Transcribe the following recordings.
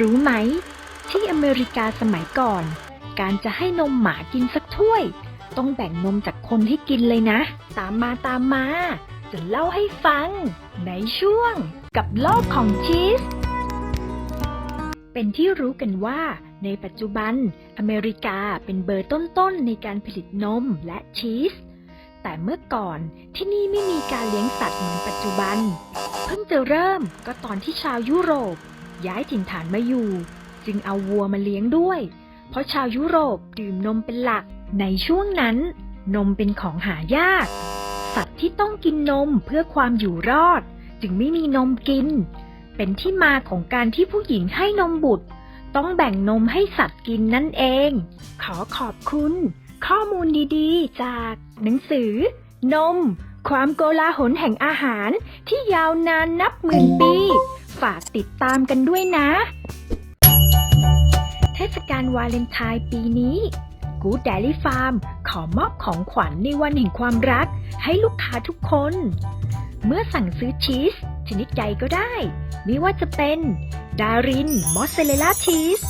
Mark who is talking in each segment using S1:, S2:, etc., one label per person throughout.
S1: รู้ไหม ที่อเมริกาสมัยก่อน การจะให้นมหมากินสักถ้วย ต้องแบ่งนมจากคนให้กินเลยนะ ตามมาตามมา จะเล่าให้ฟัง ในช่วง กับโลกของชีส เป็นที่รู้กันว่า ในปัจจุบัน อเมริกาเป็นเบอร์ต้นๆในการผลิตนมและชีสแต่เมื่อก่อนที่นี่ไม่มีการเลี้ยงสัตว์เหมือนปัจจุบัน เพิ่งจะเริ่มก็ตอนที่ชาวยุโรป ย้ายถิ่นฐานมาอยู่ จึงเอาวัวมาเลี้ยงด้วย เพราะชาวยุโรปดื่มนมเป็นหลัก ในช่วงนั้น นมเป็นของหายาก สัตว์ที่ต้องกินนมเพื่อความอยู่รอด จึงไม่มีนมกิน เป็นที่มาของการที่ผู้หญิงให้นมบุตร ต้องแบ่งนมให้สัตว์กินนั่นเอง ขอขอบคุณ ข้อมูลดีๆ จากหนังสือ นมความโกลาหลแห่งอาหารที่ยาวนานนับหมื่นปี ฝากติดตามกันด้วยนะ เทศกาลวาเลนไทน์ปีนี้ Good Dairy Farm ขอมอบของขวัญในวันแห่งความรัก ให้ลูกค้าทุกคน เมื่อสั่งซื้อชีส ชนิดใดก็ได้ ไม่ว่าจะเป็น ดาริน มอสซาเรลล่าชีส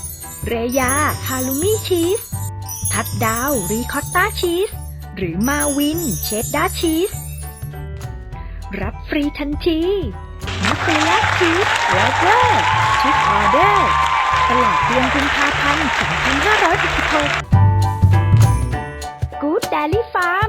S1: เรยา ฮาลูมี่ชีส ทัดดาว รีคอตตาชีส หรือมาวิน เชดดาร์ชีส รับฟรีทันทีนักเรียะชีสไลเกอร์ชิปออเดอร์ตลอดเดือนกุมภาพันธ์2566 Good Daily Farm